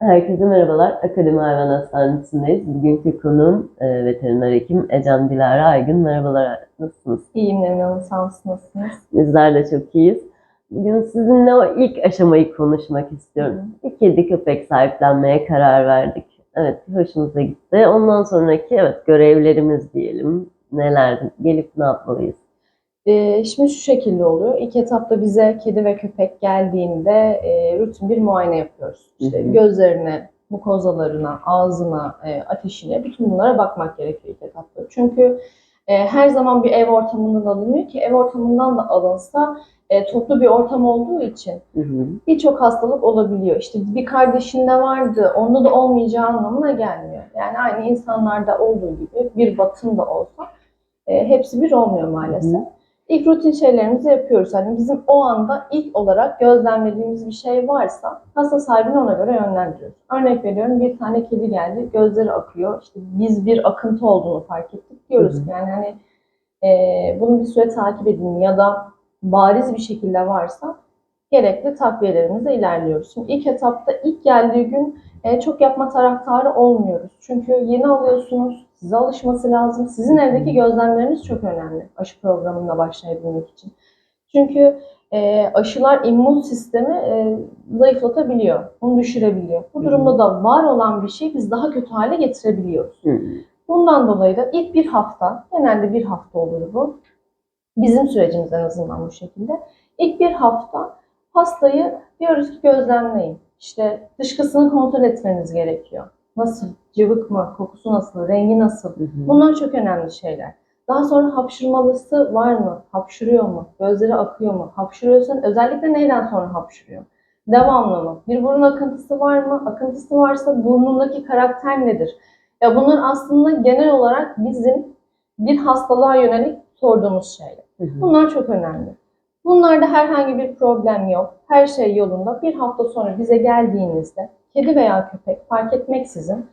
Herkese merhabalar. Akademi Hayvan Hastanesi'ndeyiz. Bugünkü konuğum e, veteriner hekim Ecem Dilara Aygın. Merhabalar, nasılsınız? İyiyim Nermin Hanım, sağ olun. Nasılsınız? Bizler de çok iyiyiz. Bugün sizinle o ilk aşamayı konuşmak istiyorum. Bir kedi köpek sahiplenmeye karar verdik. Evet, hoşumuza gitti. Ondan sonraki evet görevlerimiz diyelim. Neler, gelip ne yapmalıyız? Ee, şimdi şu şekilde oluyor. İlk etapta bize kedi ve köpek geldiğinde e, rutin bir muayene yapıyoruz. İşte Hı hı. gözlerine, mukozalarına, ağzına, e, ateşine bütün bunlara bakmak gerekiyor ilk etapta. Çünkü e, her zaman bir ev ortamından alınmıyor ki ev ortamından da alınsa e, toplu bir ortam olduğu için birçok hastalık olabiliyor. İşte bir kardeşinde vardı, onda da olmayacağı anlamına gelmiyor. Yani aynı insanlarda olduğu gibi bir batın da olsa e, hepsi bir olmuyor maalesef. Hı. İlk rutin şeylerimizi yapıyoruz. Hani bizim o anda ilk olarak gözlemlediğimiz bir şey varsa hasta sahibini ona göre yönlendiriyoruz. Örnek veriyorum bir tane kedi geldi, gözleri akıyor. İşte biz bir akıntı olduğunu fark ettik diyoruz ki yani hani e, bunu bir süre takip edin ya da bariz bir şekilde varsa gerekli takviyelerimize ilerliyoruz. Şimdi ilk etapta ilk geldiği gün e, çok yapma taraftarı olmuyoruz. Çünkü yeni alıyorsunuz, size alışması lazım. Sizin evdeki gözlemleriniz çok önemli aşı programına başlayabilmek için. Çünkü e, aşılar immün sistemi e, zayıflatabiliyor, onu düşürebiliyor. Bu durumda da var olan bir şeyi biz daha kötü hale getirebiliyoruz. Bundan dolayı da ilk bir hafta, genelde bir hafta olur bu. Bizim sürecimiz en azından bu şekilde. İlk bir hafta hastayı diyoruz ki gözlemleyin. İşte dışkısını kontrol etmeniz gerekiyor. Nasıl? Cıvık mı? Kokusu nasıl? Rengi nasıl? Hı hı. Bunlar çok önemli şeyler. Daha sonra hapşırmalısı var mı? Hapşırıyor mu? Gözleri akıyor mu? Hapşırıyorsan özellikle neyden sonra hapşırıyor? Devamlı mı? Bir burun akıntısı var mı? Akıntısı varsa burnundaki karakter nedir? Ya bunlar aslında genel olarak bizim bir hastalığa yönelik sorduğumuz şeyler. Hı hı. Bunlar çok önemli. Bunlarda herhangi bir problem yok. Her şey yolunda. Bir hafta sonra bize geldiğinizde kedi veya köpek fark etmeksizin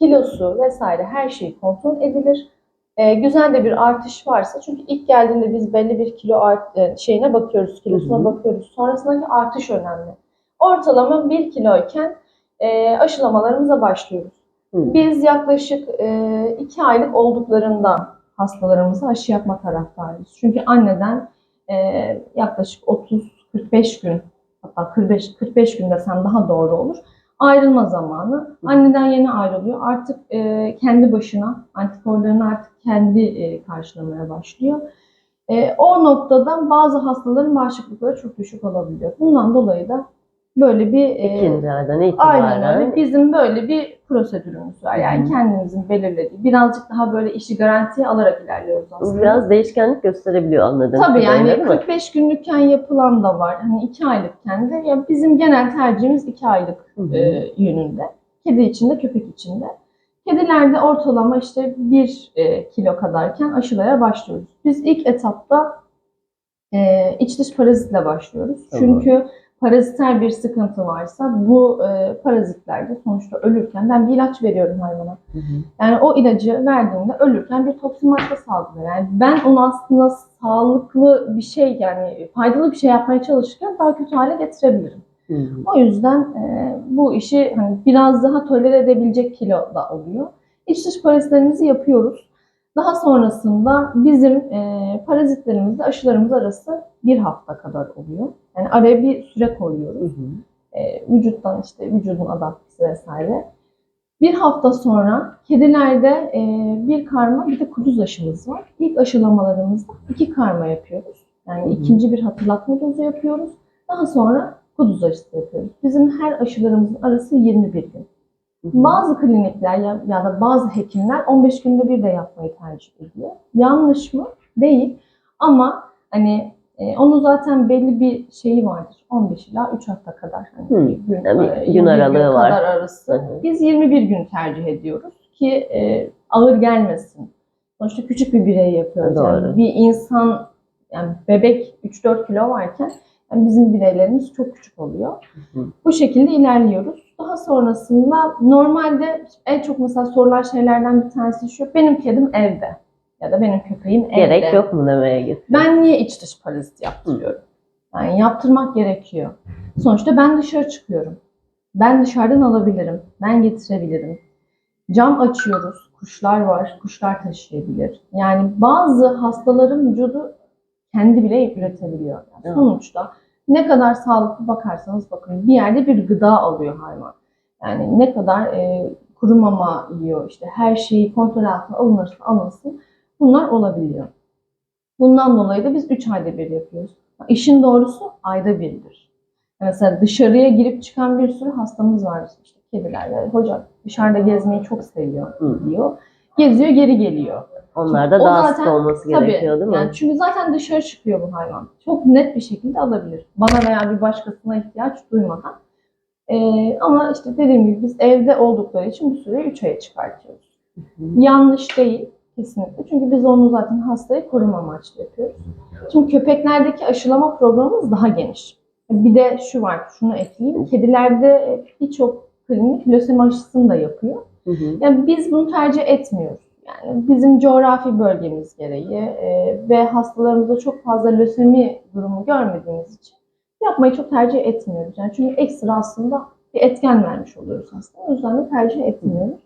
kilosu vesaire her şey kontrol edilir. Ee, güzel de bir artış varsa çünkü ilk geldiğinde biz belli bir kilo art, e, şeyine bakıyoruz, kilosuna Hı hı. bakıyoruz. Sonrasındaki artış önemli. Ortalama 1 kiloyken e, aşılamalarımıza başlıyoruz. Hı. Biz yaklaşık 2 aylık olduklarında hastalarımıza aşı yapma taraftarıyız. Çünkü anneden e, yaklaşık 30-45 gün hatta 45 45 gün desem daha doğru olur. Ayrılma zamanı. Anneden yeni ayrılıyor. Artık e, kendi başına antikorlarını artık kendi e, karşılamaya başlıyor. E, o noktada bazı hastaların bağışıklıkları çok düşük olabiliyor. Bundan dolayı da böyle bir e, İkinci aydan Aynen itibaren öyle. Bizim böyle bir prosedürümüz var. Yani Hı kendimizin belirlediği. Birazcık daha böyle işi garantiye alarak ilerliyoruz aslında. biraz değişkenlik gösterebiliyor anladığım Tabii yani değil mi? 45 günlükken yapılan da var. Hani 2 aylıkken de. Ya bizim genel tercihimiz 2 aylık Hı e, yönünde. Kedi için de köpek için de. Kedilerde ortalama işte 1 e, kilo kadarken aşılara başlıyoruz. Biz ilk etapta e, iç dış parazitle başlıyoruz. Tamam. Çünkü paraziter bir sıkıntı varsa bu e, parazitlerde sonuçta ölürken ben bir ilaç veriyorum hayvana. Hı hı. Yani o ilacı verdiğimde ölürken bir toksin madde salgılıyor. Yani ben onu aslında sağlıklı bir şey yani faydalı bir şey yapmaya çalışırken daha kötü hale getirebilirim. Hı hı. O yüzden e, bu işi hani biraz daha tolere edebilecek kilo da oluyor. İç dış parazitlerimizi yapıyoruz. Daha sonrasında bizim e, parazitlerimizle aşılarımız arası bir hafta kadar oluyor. Yani araya bir süre Hı koyuyoruz. hı. E, vücuttan işte vücudun adaptesi vesaire. Bir hafta sonra kedilerde e, bir karma bir de kuduz aşımız var. İlk aşılamalarımızda iki karma yapıyoruz. Yani Hı hı. ikinci bir hatırlatma dozu yapıyoruz. Daha sonra kuduz aşısı yapıyoruz. Bizim her aşılarımızın arası 21 gün. Bazı klinikler ya, ya da bazı hekimler 15 günde bir de yapmayı tercih ediyor. Yanlış mı? Değil. Ama hani e, onun zaten belli bir şeyi vardır. 15 ila 3 hafta kadar. Hani bir gün, yani e, gün 21 aralığı var. kadar arası. Hı hı. Biz 21 gün tercih ediyoruz ki e, ağır gelmesin. Sonuçta küçük bir birey yapıyoruz. Doğru. Yani bir insan yani bebek 3-4 kilo varken yani bizim bireylerimiz çok küçük oluyor. Hı hı. Bu şekilde ilerliyoruz. Daha sonrasında normalde en çok mesela sorulan şeylerden bir tanesi şu. Benim kedim evde ya da benim köpeğim evde. Gerek yok mu demeye getiriyor. Ben niye iç dış parazit yaptırıyorum? Yani yaptırmak gerekiyor. Sonuçta ben dışarı çıkıyorum. Ben dışarıdan alabilirim. Ben getirebilirim. Cam açıyoruz. Kuşlar var. Kuşlar taşıyabilir. Yani bazı hastaların vücudu kendi bile üretebiliyor. Yani. Sonuçta ne kadar sağlıklı bakarsanız bakın bir yerde bir gıda alıyor hayvan. Yani ne kadar e, kuru mama yiyor işte her şeyi kontrol altına alınırsa alınsın bunlar olabiliyor. Bundan dolayı da biz 3 ayda bir yapıyoruz. İşin doğrusu ayda birdir. Mesela dışarıya girip çıkan bir sürü hastamız var. İşte kediler. Yani hoca dışarıda gezmeyi çok seviyor Hı. Geziyor geri geliyor. Onlar da O daha zaten- sık olması Tabii. gerekiyor değil mi? Yani çünkü zaten dışarı çıkıyor bu hayvan. Çok net bir şekilde alabilir. Bana veya bir başkasına ihtiyaç duymadan. Ee, ama işte dediğim gibi biz evde oldukları için bu süreyi 3 aya çıkartıyoruz. Hı. Yanlış değil kesinlikle. Çünkü biz onu zaten hastayı koruma amaçlı yapıyoruz. Şimdi köpeklerdeki aşılama programımız daha geniş. Bir de şu var, şunu ekleyeyim. Kedilerde birçok klinik lösemi aşısını da yapıyor. Hı hı. Yani biz bunu tercih etmiyoruz. Yani bizim coğrafi bölgemiz gereği e, ve hastalarımızda çok fazla lösemi durumu görmediğimiz için yapmayı çok tercih etmiyoruz. Yani çünkü ekstra aslında bir etken vermiş oluyoruz hastaya. O yüzden de tercih etmiyoruz.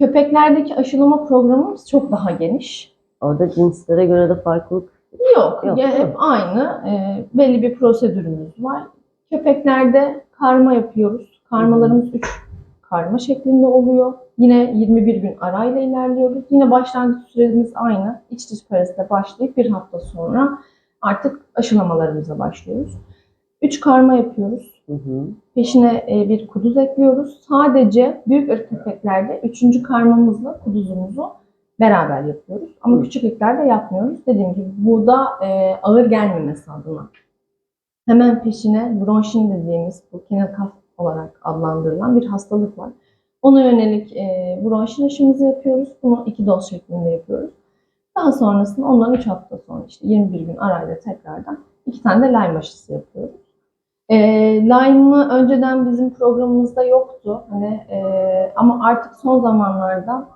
Köpeklerdeki aşılama programımız çok daha geniş. Orada cinslere göre de farklılık Yok, Yok, ya değil mi? hep aynı. e, belli bir prosedürümüz var. Köpeklerde karma yapıyoruz. Karmalarımız 3 karma şeklinde oluyor. Yine 21 gün arayla ilerliyoruz. Yine başlangıç süremiz aynı. İç dış parazite başlayıp bir hafta sonra artık aşılamalarımıza başlıyoruz. 3 karma yapıyoruz. Hı hı. Peşine e, bir kuduz ekliyoruz. Sadece büyük ırk köpeklerde üçüncü karmamızla kuduzumuzu beraber yapıyoruz. Ama Hı. küçük ırklarda yapmıyoruz. Dediğim gibi bu da e, ağır gelmemesi adına. Hemen peşine bronşin dediğimiz bu cough olarak adlandırılan bir hastalık var. Ona yönelik e, bronşin aşımızı yapıyoruz. Bunu iki doz şeklinde yapıyoruz. Daha sonrasında ondan 3 hafta sonra işte 21 gün arayla tekrardan iki tane de Lyme aşısı yapıyoruz. E, Lyme'ı önceden bizim programımızda yoktu. Hani, e, ama artık son zamanlarda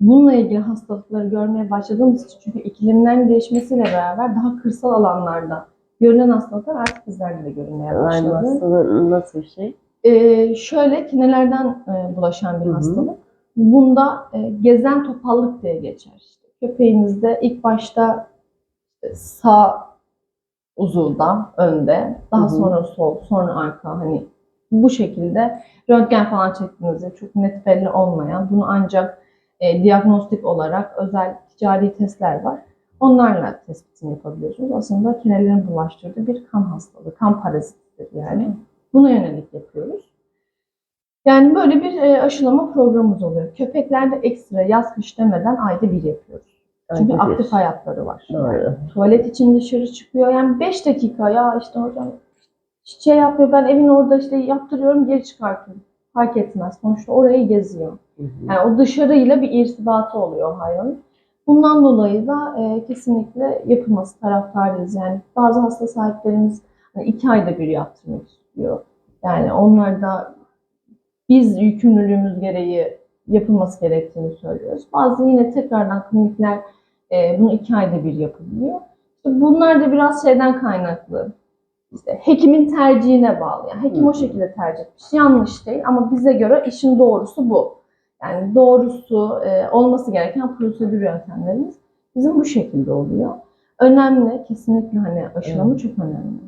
bununla ilgili hastalıkları görmeye başladığımız için çünkü iklimlerin değişmesiyle beraber daha kırsal alanlarda görülen hastalıklar artık bizlerde de görünmeye Lyme başladı. hastalığı nasıl bir şey? Ee, şöyle kinelerden e, bulaşan bir Hı hı. hastalık. Bunda e, gezen topallık diye geçer. İşte köpeğinizde ilk başta e, sağ uzuvda, önde, daha Hı hı. sonra sol, sonra arka hani bu şekilde röntgen falan çektiğinizde çok net belli olmayan, bunu ancak e, diagnostik olarak özel ticari testler var. Onlarla tespitini yapabiliyorsunuz. Aslında kinelerin bulaştırdığı bir kan hastalığı, kan parazitidir yani. Buna yönelik yapıyoruz. Yani böyle bir e, aşılama programımız oluyor. Köpeklerde ekstra yaz kış demeden ayda bir yapıyoruz. Çünkü bir. aktif hayatları var. Doğru. Tuvalet için dışarı çıkıyor. Yani 5 dakika ya işte hocam şey yapıyor ben evin orada işte yaptırıyorum geri çıkartıyorum. Fark etmez. Sonuçta orayı geziyor. Hı hı. Yani o dışarıyla bir irtibatı oluyor hayvanın. Bundan dolayı da e, kesinlikle yapılması taraftarıyız. Yani bazı hasta sahiplerimiz iki ayda bir yaptırmak istiyor. Yani onlar da biz yükümlülüğümüz gereği yapılması gerektiğini söylüyoruz. Bazı yine tekrardan klinikler e, bunu iki ayda bir yapabiliyor. İşte bunlar da biraz şeyden kaynaklı. İşte hekimin tercihine bağlı. Yani hekim Hı o şekilde tercih etmiş. Yanlış değil ama bize göre işin doğrusu bu. Yani doğrusu e, olması gereken prosedür yöntemlerimiz bizim bu şekilde oluyor. Önemli, kesinlikle hani aşılama çok önemli.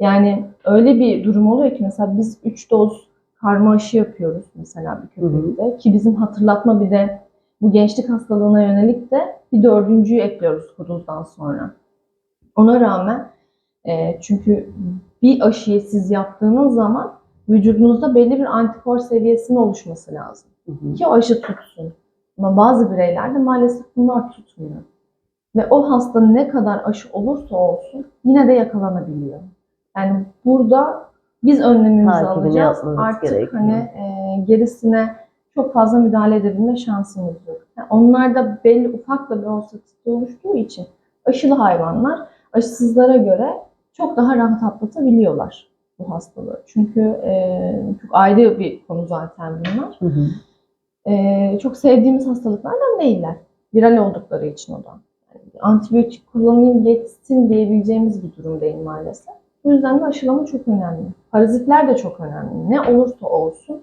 Yani öyle bir durum oluyor ki mesela biz 3 doz karma aşı yapıyoruz mesela bir köpekte ki bizim hatırlatma bir de bu gençlik hastalığına yönelik de bir dördüncüyü ekliyoruz kuduzdan sonra. Ona rağmen e, çünkü bir aşıyı siz yaptığınız zaman vücudunuzda belli bir antikor seviyesinin oluşması lazım Hı hı. ki o aşı tutsun. Ama bazı bireylerde maalesef bunlar tutmuyor. Ve o hasta ne kadar aşı olursa olsun yine de yakalanabiliyor. Yani burada biz önlemimizi Takibini alacağız. Artık gerekiyor. hani e, gerisine çok fazla müdahale edebilme şansımız yok. Yani onlarda belli ufak da bir olsa kitle oluştuğu için aşılı hayvanlar aşısızlara göre çok daha rahat atlatabiliyorlar bu hastalığı. Çünkü e, çok ayrı bir konu zaten bunlar. Hı hı. Ee, çok sevdiğimiz hastalıklardan değiller. Viral oldukları için o da. Yani antibiyotik kullanayım geçsin diyebileceğimiz bir durum değil maalesef. Bu yüzden de aşılama çok önemli. Parazitler de çok önemli. Ne olursa olsun.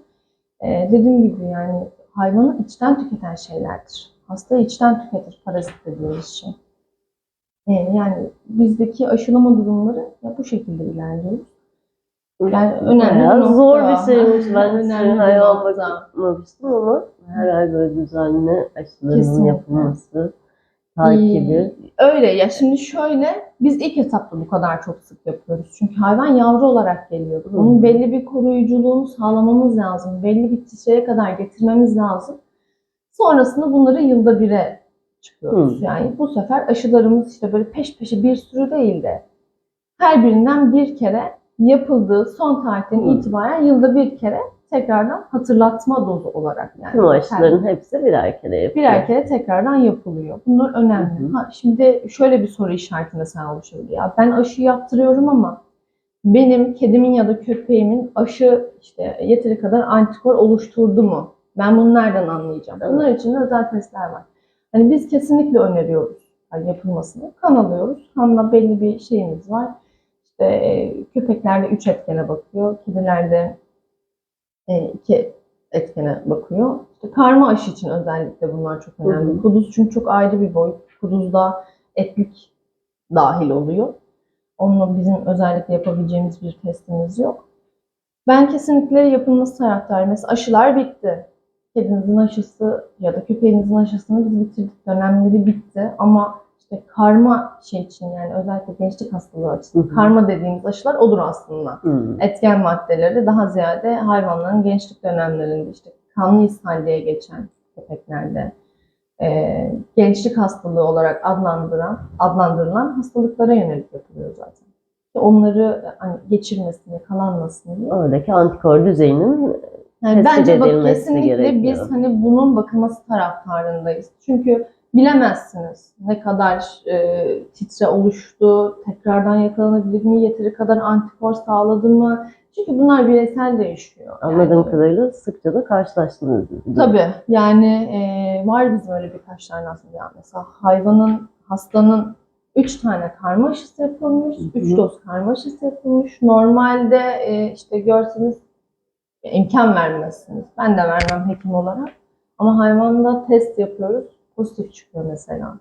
Ee, dediğim gibi yani hayvanı içten tüketen şeylerdir. Hasta içten tüketir parazit dediğimiz şey. Ee, yani bizdeki aşılama durumları ya bu şekilde ilerliyoruz. Yani önemli Bayağı nokta. zor bir şeymiş. Ben Önemli nokta. bakmamıştım ama her ay böyle düzenli aşılarının yapılması, takibi. Öyle ya şimdi şöyle biz ilk etapta bu kadar çok sık yapıyoruz. Çünkü hayvan yavru olarak geliyor. Hı. Onun belli bir koruyuculuğunu sağlamamız lazım. Belli bir titreye kadar getirmemiz lazım. Sonrasında bunları yılda bire çıkıyoruz. Hı. Yani bu sefer aşılarımız işte böyle peş peşe bir sürü değil de her birinden bir kere yapıldığı son tarihten itibaren yılda bir kere tekrardan hatırlatma dozu olarak yani. Tüm aşıların hepsi birer kere yapılıyor. Birer kere tekrardan yapılıyor. Bunlar önemli. Hı hı. Ha, şimdi şöyle bir soru işareti mesela oluşabilir. Ya ben aşı yaptırıyorum ama benim kedimin ya da köpeğimin aşı işte yeteri kadar antikor oluşturdu mu? Ben bunu nereden anlayacağım? Evet. Bunlar için de özel testler var. Hani biz kesinlikle öneriyoruz yani yapılmasını. Kan alıyoruz. Kanla belli bir şeyimiz var. İşte e, köpeklerde 3 etkene bakıyor. Kedilerde e, iki etkene bakıyor. İşte karma aşı için özellikle bunlar çok önemli. Hı hı. Kuduz çünkü çok ayrı bir boyut. Kuduzda etlik dahil oluyor. Onunla bizim özellikle yapabileceğimiz bir testimiz yok. Ben kesinlikle yapılması taraftarıyım. Mesela aşılar bitti. Kedinizin aşısı ya da köpeğinizin aşısını biz bitirdik. Dönemleri bitti ama işte karma şey için yani özellikle gençlik hastalığı açısından Hı hı. karma dediğimiz aşılar odur aslında Hı. etken maddeleri daha ziyade hayvanların gençlik dönemlerinde işte kanlı ishal geçen köpeklerde e, gençlik hastalığı olarak adlandıran adlandırılan hastalıklara yönelik yapılıyor zaten. Onları hani geçirmesini, yakalanmasını diye. Oradaki antikor düzeyinin Yani bence bak kesinlikle gerekiyor. biz hani bunun bakılması taraftarındayız. Çünkü bilemezsiniz ne kadar e, titre oluştu, tekrardan yakalanabilir mi, yeteri kadar antikor sağladı mı? Çünkü bunlar bireysel değişiyor. anladığım Yani- kadarıyla sıkça da karşılaştınız. Tabii yani e, var bizim öyle birkaç tane aslında. Yani mesela hayvanın, hastanın 3 tane karma aşısı yapılmış, Hı hı. 3 doz karma aşısı yapılmış. Normalde e, işte görseniz imkan vermezsiniz. Ben de vermem hekim olarak. Ama hayvanda test yapıyoruz, pozitif çıkıyor mesela.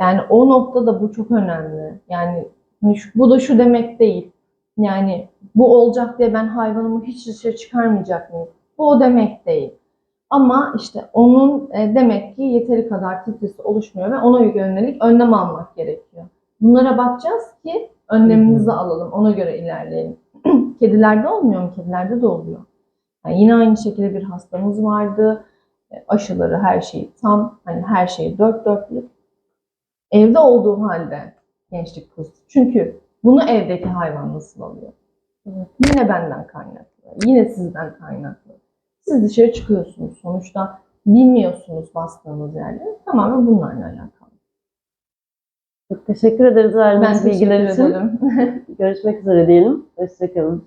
Yani o noktada bu çok önemli. Yani hani bu da şu demek değil. Yani bu olacak diye ben hayvanımı hiç dışarı çıkarmayacak mıyım? Bu o demek değil. Ama işte onun e, demek ki yeteri kadar titresi oluşmuyor ve ona yönelik önlem almak gerekiyor. Bunlara bakacağız ki önlemimizi alalım, ona göre ilerleyelim. Kedilerde olmuyor mu? Kedilerde de oluyor. Yani yine aynı şekilde bir hastamız vardı. E, Aşıları, her şeyi tam, hani her şey dört dörtlük. Evde olduğu halde gençlik pozitif. Çünkü bunu evdeki hayvan nasıl alıyor? Yine benden kaynaklı, yine sizden kaynaklı. Siz dışarı çıkıyorsunuz sonuçta bilmiyorsunuz bastığınız yerleri. Tamamen bunlarla alakalı. Çok teşekkür ederiz verdiğiniz bilgiler için. Görüşmek üzere diyelim. Hoşçakalın.